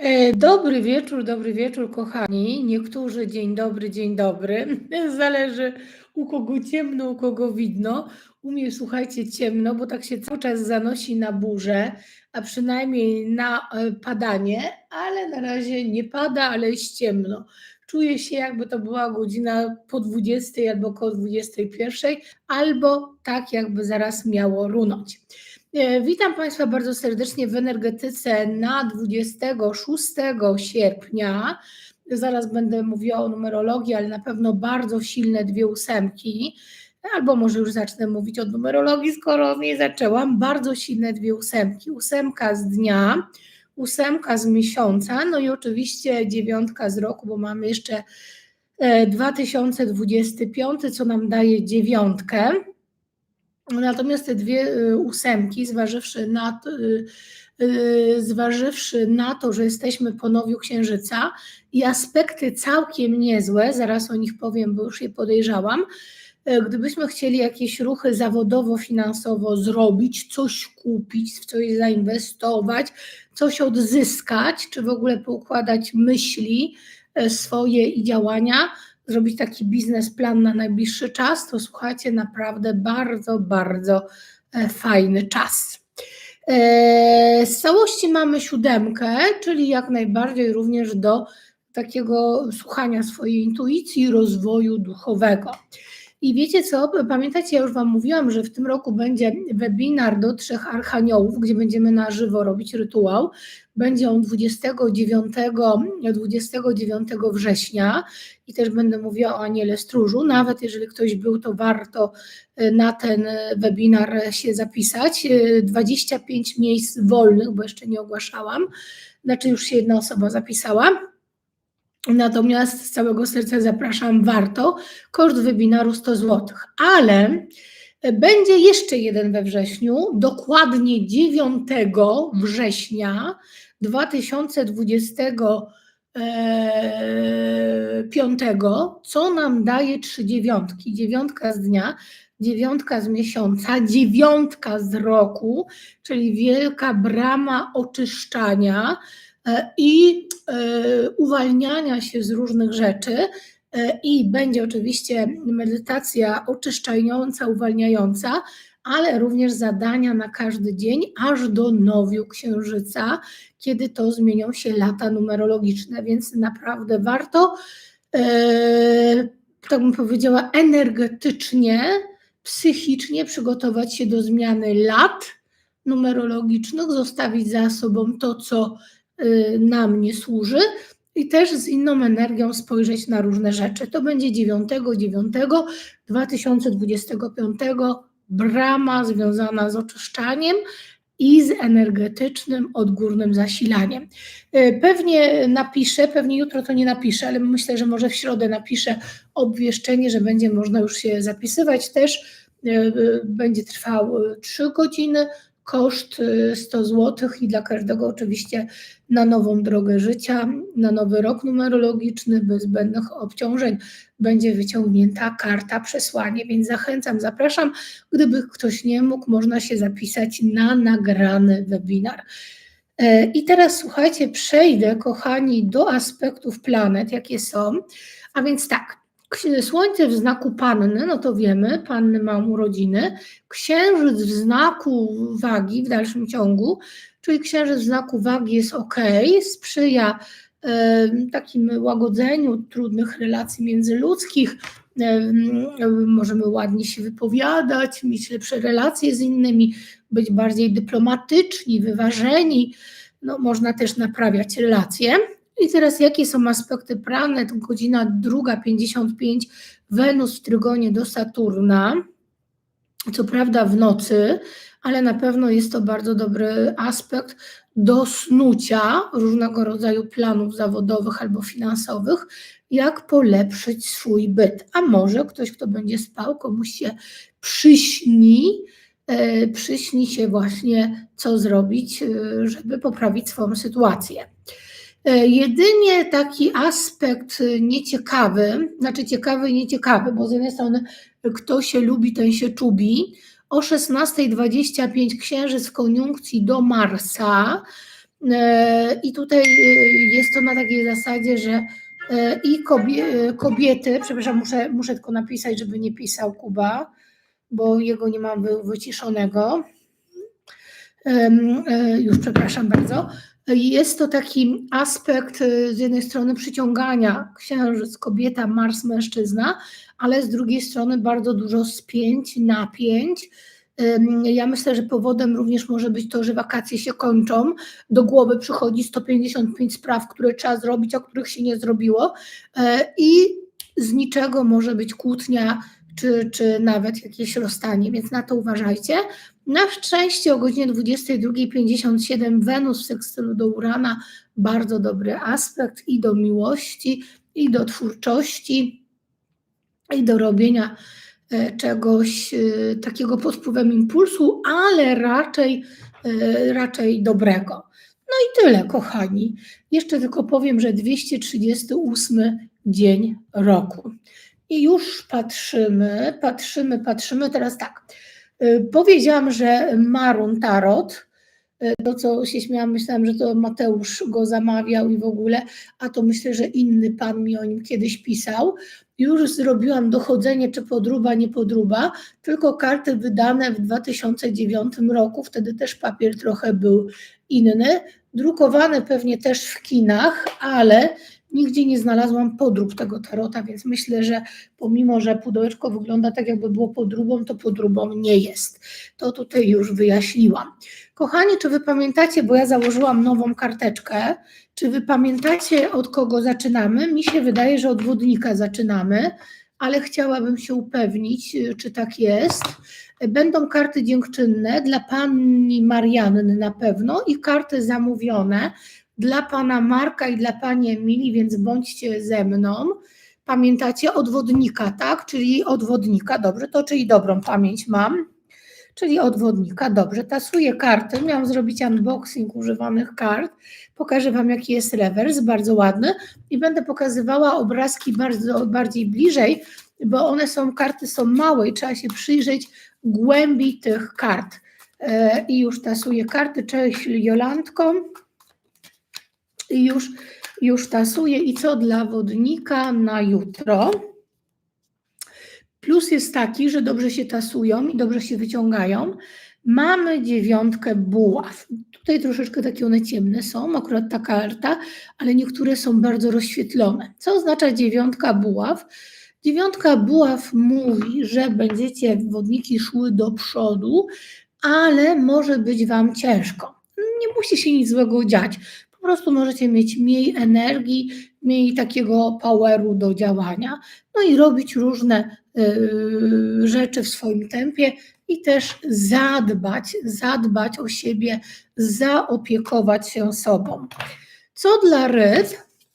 E, Dobry wieczór, dobry wieczór, kochani. Niektórzy dzień dobry, dzień dobry. Zależy u kogo ciemno, u kogo widno. U mnie, słuchajcie, ciemno, bo tak się cały czas zanosi na burzę, a przynajmniej na e, padanie, ale na razie nie pada, ale jest ciemno. Czuję się, jakby to była godzina po 20 albo około 21, albo tak, jakby zaraz miało runąć. E, Witam Państwa bardzo serdecznie w energetyce na 26 sierpnia. Zaraz będę mówiła o numerologii, ale na pewno bardzo silne dwie ósemki. Albo może już zacznę mówić o numerologii, skoro nie zaczęłam. Bardzo silne dwie ósemki. Ósemka z dnia, ósemka z miesiąca, no i oczywiście dziewiątka z roku, bo mamy jeszcze e, 2025, co nam daje dziewiątkę. Natomiast te dwie y, ósemki, zważywszy na, to, y, y, zważywszy na to, że jesteśmy po nowiu księżyca i aspekty całkiem niezłe, zaraz o nich powiem, bo już je podejrzałam. e, Gdybyśmy chcieli jakieś ruchy zawodowo-finansowo zrobić, coś kupić, w coś zainwestować, coś odzyskać, czy w ogóle poukładać myśli e, swoje i działania, zrobić taki biznesplan na najbliższy czas, to słuchajcie, naprawdę bardzo, bardzo e, fajny czas. E, Z całości mamy siódemkę, czyli jak najbardziej również do takiego słuchania swojej intuicji, rozwoju duchowego. I wiecie co? Pamiętacie, ja już Wam mówiłam, że w tym roku będzie webinar do trzech archaniołów, gdzie będziemy na żywo robić rytuał. Będzie on 29, 29 września i też będę mówiła o Aniele Stróżu. Nawet jeżeli ktoś był, to warto e, na ten e, webinar się zapisać. E, 25 miejsc wolnych, bo jeszcze nie ogłaszałam. Znaczy już się jedna osoba zapisała. Natomiast z całego serca zapraszam, warto. Koszt webinaru 100 zł. Ale będzie jeszcze jeden we wrześniu, dokładnie 9 września 2025, co nam daje trzy dziewiątki. Dziewiątka z dnia, dziewiątka z miesiąca, dziewiątka z roku, czyli wielka brama oczyszczania e, i e, uwalniania się z różnych rzeczy. E, I będzie oczywiście medytacja oczyszczająca, uwalniająca, ale również zadania na każdy dzień, aż do nowiu księżyca, kiedy to zmienią się lata numerologiczne, więc naprawdę warto, e, tak bym powiedziała, energetycznie, psychicznie przygotować się do zmiany lat numerologicznych, zostawić za sobą to, co e, nam nie służy i też z inną energią spojrzeć na różne rzeczy. To będzie 9 9 2025 brama związana z oczyszczaniem i z energetycznym, odgórnym zasilaniem. E, Pewnie napiszę, pewnie jutro to nie napiszę, ale myślę, że może w środę napiszę obwieszczenie, że będzie można już się zapisywać też. E, Będzie trwał 3 godziny, koszt e, 100 zł i dla każdego oczywiście na nową drogę życia, na nowy rok numerologiczny, bez zbędnych obciążeń będzie wyciągnięta karta przesłanie, więc zachęcam, zapraszam. Gdyby ktoś nie mógł, można się zapisać na nagrany webinar. E, I teraz słuchajcie, przejdę, kochani, do aspektów planet, jakie są. A więc tak, Słońce w znaku Panny, no to wiemy, Panny ma urodziny. Księżyc w znaku wagi w dalszym ciągu, czyli księżyc w znaku wagi jest ok, sprzyja takim łagodzeniu trudnych relacji międzyludzkich. Możemy ładnie się wypowiadać, mieć lepsze relacje z innymi, być bardziej dyplomatyczni, wyważeni. No, można też naprawiać relacje. I teraz jakie są aspekty planet? Godzina druga 55, Wenus w trygonie do Saturna. Co prawda w nocy, ale na pewno jest to bardzo dobry aspekt do snucia różnego rodzaju planów zawodowych albo finansowych, jak polepszyć swój byt. A może ktoś, kto będzie spał, komuś się przyśni, e, przyśni się właśnie, co zrobić, e, żeby poprawić swoją sytuację. E, Jedynie taki aspekt e, nieciekawy, znaczy ciekawy i nieciekawy, bo z jednej strony kto się lubi, ten się czubi. O 16.25 księżyc w koniunkcji do Marsa, E, I tutaj e, jest to na takiej zasadzie, że e, i kobie, kobiety, przepraszam, muszę, muszę tylko napisać, żeby nie pisał Kuba, bo jego nie mam wy, wyciszonego. Już przepraszam bardzo. Jest to taki aspekt z jednej strony przyciągania księżyc, kobieta, Mars, mężczyzna, ale z drugiej strony bardzo dużo spięć, napięć ja myślę, że powodem również może być to, że wakacje się kończą. Do głowy przychodzi 155 spraw, które trzeba zrobić, a których się nie zrobiło, e, i z niczego może być kłótnia, czy, czy nawet jakieś rozstanie, więc na to uważajcie. Na szczęście o godzinie 22.57 Wenus w sekstylu do Urana, bardzo dobry aspekt i do miłości, i do twórczości, i do robienia E, czegoś e, takiego pod wpływem impulsu, ale raczej, e, raczej dobrego. No i tyle, kochani. Jeszcze tylko powiem, że 238 dzień roku. I już patrzymy, patrzymy, patrzymy. Teraz tak. Powiedziałam, że Marun Tarot, to co się śmiałam, myślałam, że to Mateusz go zamawiał i w ogóle, a to myślę, że inny pan mi o nim kiedyś pisał już zrobiłam dochodzenie, czy podruba, nie podruba, tylko karty wydane w 2009 roku, wtedy też papier trochę był inny, drukowane pewnie też w kinach, ale nigdzie nie znalazłam podrób tego tarota, więc myślę, że pomimo, że pudełeczko wygląda tak, jakby było podróbą, to podróbą nie jest. To tutaj już wyjaśniłam. Kochani, czy wy pamiętacie, bo ja założyłam nową karteczkę, czy wy pamiętacie, od kogo zaczynamy? Mi się wydaje, że od wodnika zaczynamy, ale chciałabym się upewnić, czy tak jest. Będą karty dziękczynne dla pani Marianny na pewno i karty zamówione dla pana Marka i dla pani Emilii, więc bądźcie ze mną. Pamiętacie odwodnika, tak? Czyli odwodnika, dobrze, to czyli dobrą pamięć mam czyli odwodnika. Dobrze, tasuję karty. Miałam zrobić unboxing używanych kart. Pokażę Wam, jaki jest rewers, bardzo ładny i będę pokazywała obrazki bardzo, bardziej bliżej, bo one są, karty są małe i trzeba się przyjrzeć głębi tych kart. E, I już tasuję karty. Cześć Jolantką. Już, już tasuję. I co dla wodnika na jutro? Plus jest taki, że dobrze się tasują i dobrze się wyciągają. Mamy dziewiątkę buław. Tutaj troszeczkę takie one ciemne są, akurat ta karta, ale niektóre są bardzo rozświetlone. Co oznacza dziewiątka buław? Dziewiątka buław mówi, że będziecie wodniki szły do przodu, ale może być Wam ciężko. Nie musi się nic złego dziać. Po prostu możecie mieć mniej energii, mniej takiego poweru do działania, no i robić różne y, rzeczy w swoim tempie i też zadbać, zadbać o siebie, zaopiekować się sobą. Co dla ryb?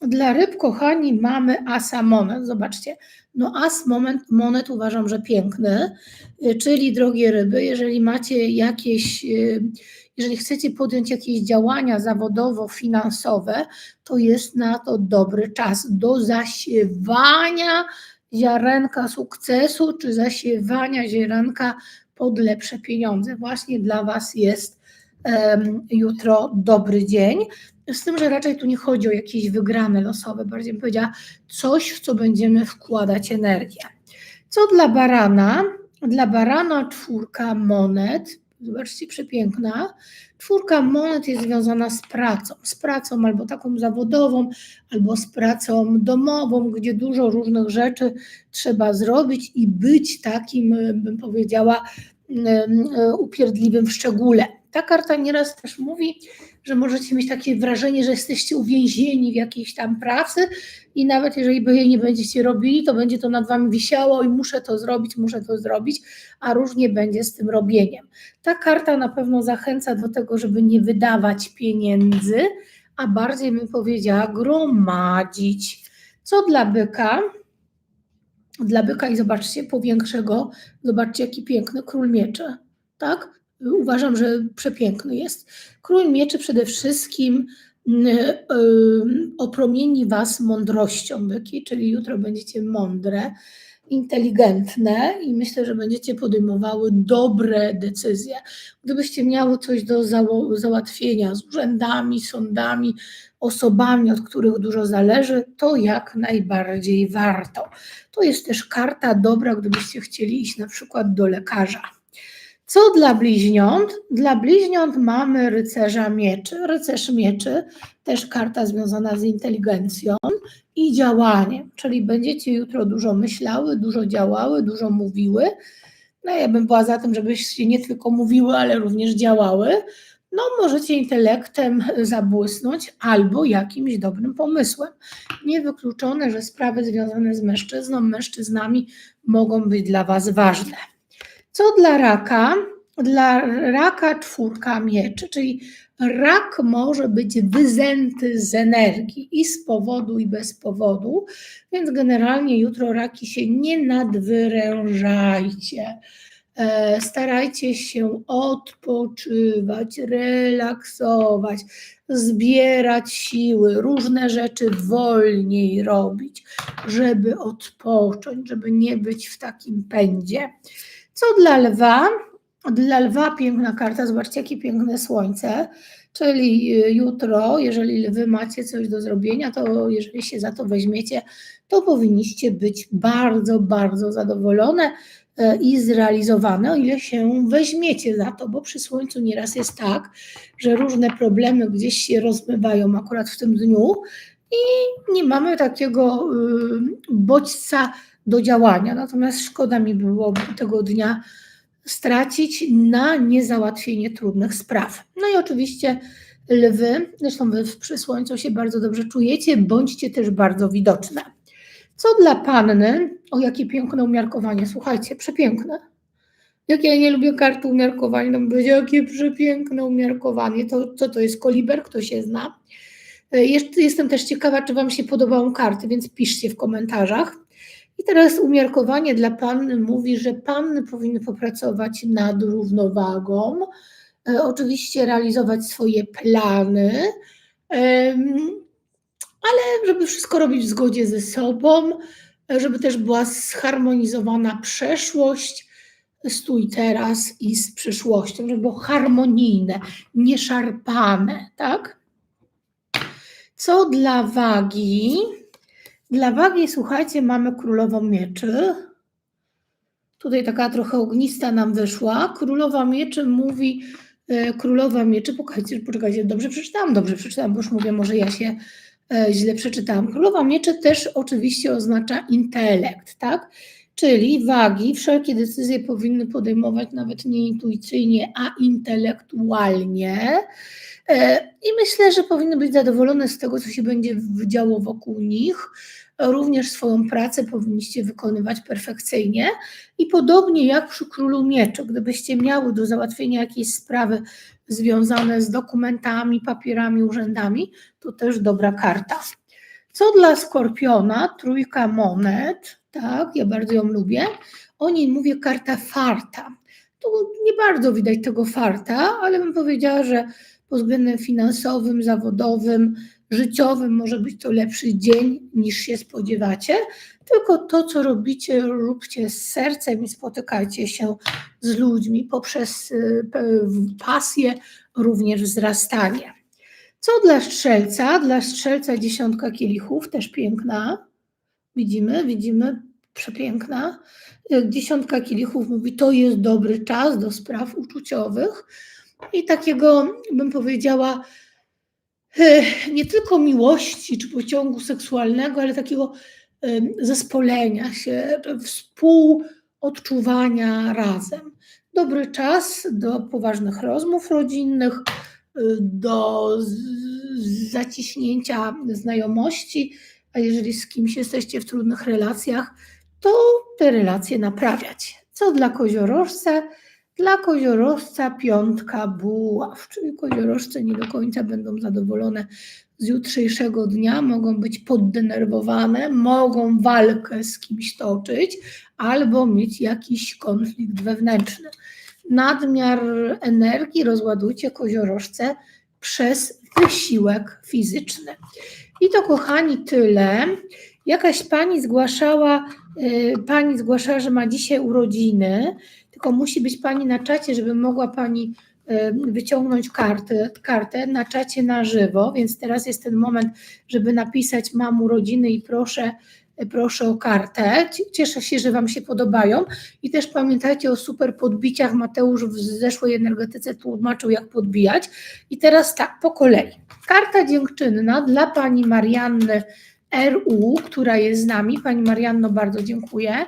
Dla ryb, kochani, mamy asa monet. Zobaczcie, no as moment, monet uważam, że piękny, y, czyli drogie ryby, jeżeli macie jakieś y, jeżeli chcecie podjąć jakieś działania zawodowo-finansowe, to jest na to dobry czas do zasiewania ziarenka sukcesu, czy zasiewania ziarenka pod lepsze pieniądze. Właśnie dla Was jest um, jutro dobry dzień. Z tym, że raczej tu nie chodzi o jakieś wygrane losowe, bardziej bym powiedziała coś, w co będziemy wkładać energię. Co dla barana? Dla barana czwórka monet, Zobaczcie, przepiękna. Czwórka monet jest związana z pracą. Z pracą albo taką zawodową, albo z pracą domową, gdzie dużo różnych rzeczy trzeba zrobić i być takim, bym powiedziała, upierdliwym w szczególe. Ta karta nieraz też mówi, że możecie mieć takie wrażenie, że jesteście uwięzieni w jakiejś tam pracy i nawet jeżeli by jej nie będziecie robili, to będzie to nad wami wisiało i muszę to zrobić, muszę to zrobić, a różnie będzie z tym robieniem. Ta karta na pewno zachęca do tego, żeby nie wydawać pieniędzy, a bardziej bym powiedziała gromadzić. Co dla byka? Dla byka i zobaczcie, powiększego, zobaczcie jaki piękny król mieczy, tak? Uważam, że przepiękny jest. Król mieczy przede wszystkim yy, opromieni was mądrością, byki, czyli jutro będziecie mądre. inteligentne i myślę, że będziecie podejmowały dobre decyzje. Gdybyście miały coś do załatwienia z urzędami, sądami, osobami, od których dużo zależy, to jak najbardziej warto. To jest też karta dobra, gdybyście chcieli iść na przykład do lekarza. Co dla bliźniąt? Dla bliźniąt mamy rycerza mieczy. Rycerz mieczy, też karta związana z inteligencją i działaniem, czyli będziecie jutro dużo myślały, dużo działały, dużo mówiły. No ja bym była za tym, żebyście nie tylko mówiły, ale również działały. No możecie intelektem zabłysnąć albo jakimś dobrym pomysłem. Niewykluczone, że sprawy związane z mężczyzną, mężczyznami mogą być dla Was ważne. Co dla raka? Dla raka czwórka mieczy, czyli rak może być wyzęty z energii i z powodu, i bez powodu, więc generalnie jutro raki się nie nadwyrężajcie. E, Starajcie się odpoczywać, relaksować, zbierać siły, różne rzeczy wolniej robić, żeby odpocząć, żeby nie być w takim pędzie. Co dla lwa? Dla lwa piękna karta, zobaczcie jakie piękne słońce, czyli y, jutro, jeżeli lwy macie coś do zrobienia, to jeżeli się za to weźmiecie, to powinniście być bardzo, bardzo zadowolone e, i zrealizowane, o ile się weźmiecie za to, bo przy słońcu nieraz jest tak, że różne problemy gdzieś się rozmywają akurat w tym dniu i nie mamy takiego y, bodźca do działania. Natomiast szkoda mi byłoby tego dnia stracić na niezałatwienie trudnych spraw. No i oczywiście lwy, zresztą wy przy słońcu się bardzo dobrze czujecie, bądźcie też bardzo widoczne. Co dla panny, o jakie piękne umiarkowanie, słuchajcie, przepiękne. Jak ja nie lubię karty umiarkowań, to będzie jakie przepiękne umiarkowanie. To, co to jest koliber, kto się zna. E, jestem też ciekawa, czy Wam się podobają karty, więc piszcie w komentarzach. Teraz umiarkowanie dla panny mówi, że panny powinny popracować nad równowagą, e, oczywiście realizować swoje plany, ale żeby wszystko robić w zgodzie ze sobą, e, żeby też była zharmonizowana przeszłość i teraz i z przyszłością, żeby było harmonijne, nieszarpane, tak? Co dla wagi? Dla wagi, słuchajcie, mamy królową mieczy. Tutaj taka trochę ognista nam wyszła. Królowa mieczy mówi, e, królowa mieczy, poczekajcie, poczekajcie, dobrze przeczytałam, dobrze przeczytałam, bo już mówię, może ja się e, źle przeczytałam. Królowa mieczy też oczywiście oznacza intelekt, tak? Czyli wagi, wszelkie decyzje powinny podejmować nawet nie intuicyjnie, a intelektualnie. E, I myślę, że powinny być zadowolone z tego, co się będzie działo wokół nich. Również swoją pracę powinniście wykonywać perfekcyjnie. I podobnie jak przy królu mieczy, gdybyście miały do załatwienia jakieś sprawy związane z dokumentami, papierami, urzędami, to też dobra karta. Co dla skorpiona? Trójka monet, tak, ja bardzo ją lubię. O niej mówię karta farta. Tu nie bardzo widać tego farta, ale bym powiedziała, że pod względem finansowym, zawodowym, życiowym może być to lepszy dzień niż się spodziewacie. Tylko to, co robicie, róbcie z sercem i spotykajcie się z ludźmi poprzez y, pasję, również wzrastanie. Co dla strzelca? Dla strzelca dziesiątka kielichów, też piękna. Widzimy, widzimy, przepiękna. Y, Dziesiątka kielichów mówi, to jest dobry czas do spraw uczuciowych i takiego, bym powiedziała, e, nie tylko miłości czy pociągu seksualnego, ale takiego e, zespolenia się, współodczuwania razem. Dobry czas do poważnych rozmów rodzinnych, do zaciśnięcia znajomości, a jeżeli z kimś jesteście w trudnych relacjach, to te relacje naprawiać. Co dla koziorożca? Dla koziorożca piątka buław, czyli koziorożce nie do końca będą zadowolone z jutrzejszego dnia, mogą być poddenerwowane, mogą walkę z kimś toczyć albo mieć jakiś konflikt wewnętrzny. Nadmiar energii rozładujcie koziorożce przez wysiłek fizyczny. I to, kochani, tyle. Jakaś pani zgłaszała, y, pani zgłaszała, że ma dzisiaj urodziny, tylko musi być pani na czacie, żeby mogła pani y, wyciągnąć kartę, kartę na czacie na żywo, więc teraz jest ten moment, żeby napisać mam urodziny i proszę, proszę o kartę. Cieszę się, że Wam się podobają i też pamiętajcie o super podbiciach. Mateusz w zeszłej energetyce tłumaczył, jak podbijać. I teraz tak, po kolei. Karta dziękczynna dla Pani Marianny RU, która jest z nami. Pani Marianno, bardzo dziękuję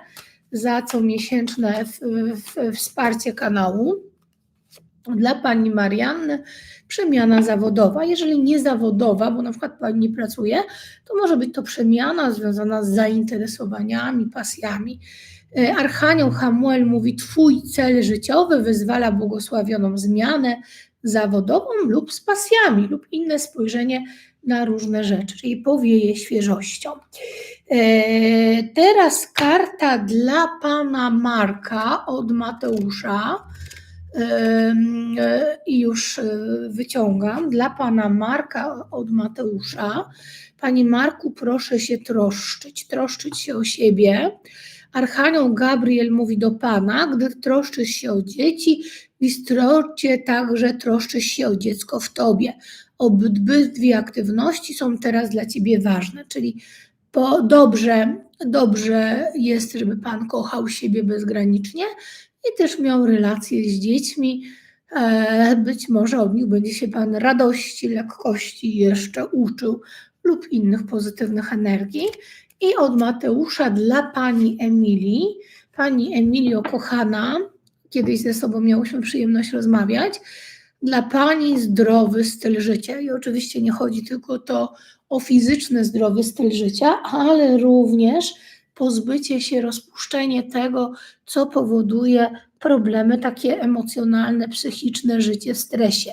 za comiesięczne w, w, wsparcie kanału. Dla Pani Marianny przemiana zawodowa. Jeżeli nie zawodowa, bo na przykład Pani pracuje, to może być to przemiana związana z zainteresowaniami, pasjami. E, Archanioł Hamuel mówi: Twój cel życiowy wyzwala błogosławioną zmianę zawodową lub z pasjami, lub inne spojrzenie na różne rzeczy, czyli powieje świeżością. E, Teraz karta dla pana Marka od Mateusza. E, I już e, wyciągam dla pana Marka od Mateusza. Panie Marku, proszę się troszczyć, troszczyć się o siebie. Archanioł Gabriel mówi do pana, gdy troszczysz się o dzieci, w istocie także troszczysz się o dziecko w tobie. Obydwie aktywności są teraz dla ciebie ważne, czyli po, dobrze, dobrze jest, żeby pan kochał siebie bezgranicznie i też miał relacje z dziećmi. E, Być może od nich będzie się Pan radości, lekkości jeszcze uczył lub innych pozytywnych energii. I od Mateusza dla Pani Emilii. Pani Emilio, kochana, kiedyś ze sobą miałyśmy przyjemność rozmawiać. Dla Pani zdrowy styl życia. I oczywiście nie chodzi tylko to o fizyczny zdrowy styl życia, ale również pozbycie się, rozpuszczenie tego, co powoduje problemy takie emocjonalne, psychiczne, życie w stresie.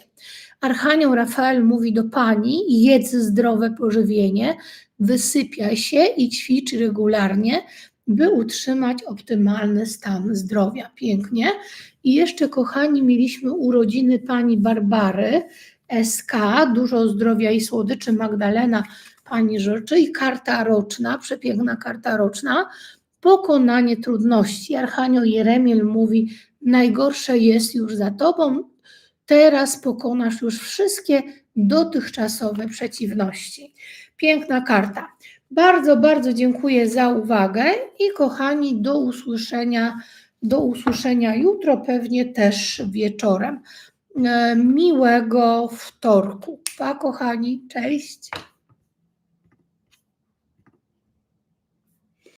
Archanioł Rafael mówi do pani: jedz zdrowe pożywienie, wysypiaj się i ćwicz regularnie, by utrzymać optymalny stan zdrowia. Pięknie. I jeszcze, kochani, mieliśmy urodziny pani Barbary SK, dużo zdrowia i słodyczy Magdalena pani życzy i karta roczna, przepiękna karta roczna, pokonanie trudności. Archanioł Jeremiel mówi, najgorsze jest już za tobą, teraz pokonasz już wszystkie dotychczasowe przeciwności. Piękna karta. Bardzo, bardzo dziękuję za uwagę i kochani, do usłyszenia, do usłyszenia jutro, pewnie też wieczorem. E, Miłego wtorku. Pa, kochani, cześć.